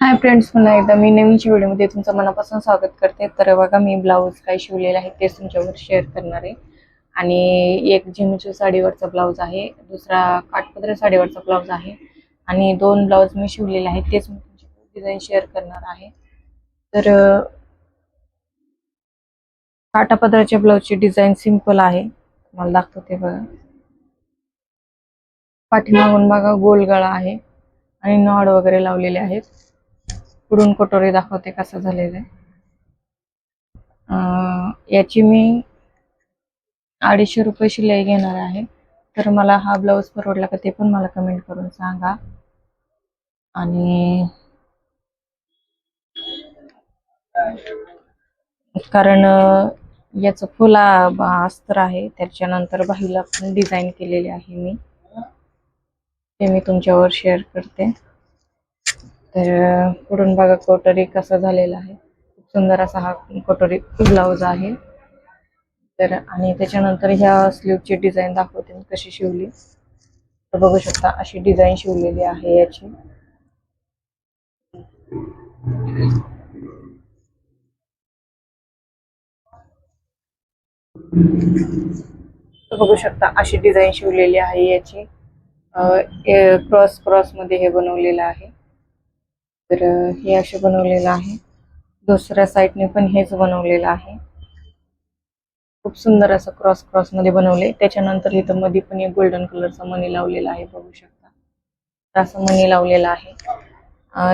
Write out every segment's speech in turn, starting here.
Hi friends पुन्हा एकदा मी नवीनच्या व्हिडिओमध्ये तुमचं मनापासून स्वागत करते. तर बघा मी ब्लाऊज काय शिवलेला आहे तेच तुमच्यावर शेअर करणार आहे. आणि एक झिमीच्या साडीवरचा ब्लाऊज आहे दुसरा काठपदर साडीवरचा ब्लाऊज आहे आणि दोन ब्लाऊज मी शिवलेले आहेत तेच मी तुमची डिझाईन शेअर करणार आहे. तर अं, काठापदराच्या ब्लाऊजची डिझाईन सिंपल आहे. मला दाखवते बघा. पाठीमागून बघा गोल गळा आहे आणि नॉड वगैरे लावलेले आहेत. पुढून कटोरी दाखवते कसं झालेलं आहे. याची मी अडीचशे रुपये शिलाई घेणार आहे. तर मला हा ब्लाऊज परवडला का ते पण मला कमेंट करून सांगा. आणि कारण याचं फुला अस्त्र अस्तर आहे. त्याच्यानंतर बाहीला पण डिझाईन केलेली आहे मी. ते मी तुमच्यावर शेअर करते. तर पुढून बघा कोटरी कसा झालेला आहे. खूप सुंदर असा हा कोटरी ब्लाऊज आहे. तर आणि त्याच्यानंतर ह्या स्लीवची डिझाईन दाखवते मी कशी शिवली. तर बघू शकता अशी डिझाईन शिवलेली आहे याची. बघू शकता अशी डिझाईन शिवलेली आहे याची. क्रॉस क्रॉसमध्ये हे बनवलेलं आहे. तर हे असे बनवलेलं आहे. दुसऱ्या साईडने पण हेच बनवलेलं आहे. खूप सुंदर असं क्रॉस क्रॉसमध्ये बनवले त्याच्यानंतर इथं मध्ये पण एक गोल्डन कलरचा मनी लावलेला आहे बघू शकता. असं मनी लावलेला आहे.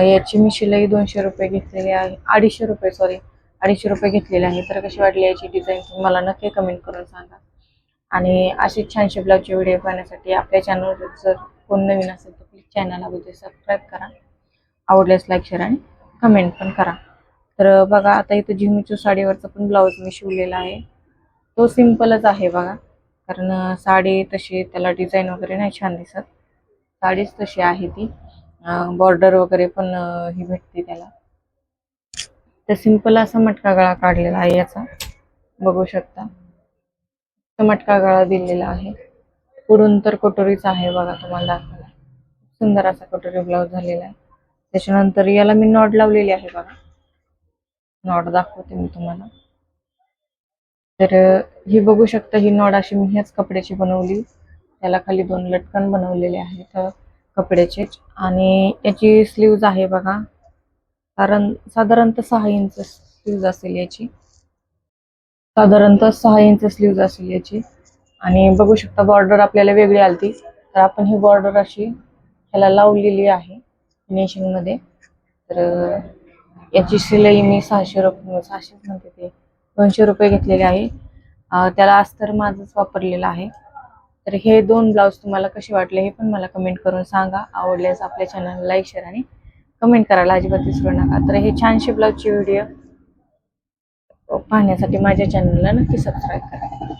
याची मी शिलाई दोनशे रुपये घेतलेली आहे. अडीचशे रुपये सॉरी अडीचशे रुपये घेतलेले आहे. तर कशी वाटली याची डिझाईन तुम्ही मला नक्की कमेंट करून सांगा. आणि अशी छानशे ब्लाऊजचे व्हिडिओ पाहण्यासाठी आपल्या चॅनलवर जर कोण नवीन असेल तर प्लीज चॅनल अगोदर सबस्क्राईब करा. आवडल्यास लाईक शेअर आणि कमेंट पण करा. तर बघा आता इथं झिमीचू साडीवरचा पण ब्लाऊज मी शिवलेला आहे. तो सिम्पलच आहे बघा. कारण साडी तशी त्याला डिझाईन वगैरे नाही छान दिसत. साडीच तशी आहे ती. बॉर्डर वगैरे पण ही भेटते त्याला. तर सिंपल असा मटका गळा काढलेला आहे याचा. बघू शकता. मटका गळा दिलेला आहे. पुढून तर कटोरीच आहे बघा तुम्हाला दाखवायला सुंदर असा कटोरी ब्लाऊज झालेला आहे. त्याच्यानंतर याला मी नॉट लावलेली आहे बघा. नॉट दाखवते मी तुम्हाला. तर ही बघू शकता ही नॉट अशी मी ह्याच कपड्याची बनवली. त्याला खाली दोन लटकन बनवलेले आहेत कपड्याचे. कपड्याचेच आणि याची स्लीव्ज आहे बघा. कारण साधारणतः सहा इंच स्लीव्ज असेल याची. साधारणतः सहा इंच स्लीव्ज असेल याची. आणि बघू शकता बॉर्डर आपल्याला वेगळी आलती. तर आपण ही बॉर्डर अशी ह्याला लावलेली आहे. फिनिशिंगमध्ये तर याची शिलाई मी सहाशे रुपये सहाशे म्हणते ते. दोनशे रुपये घेतलेले आहे. त्याला अस्तर माझंच वापरलेलं आहे. तर हे दोन ब्लाऊज तुम्हाला कसे वाटले हे पण मला कमेंट करून सांगा. आवडल्यास आपल्या चॅनलला लाईक शेअर आणि कमेंट करायला अजिबात विसरू नका. तर हे छानशे ब्लाऊजची व्हिडिओ पाहण्यासाठी माझ्या चॅनलला नक्की सबस्क्राईब करा.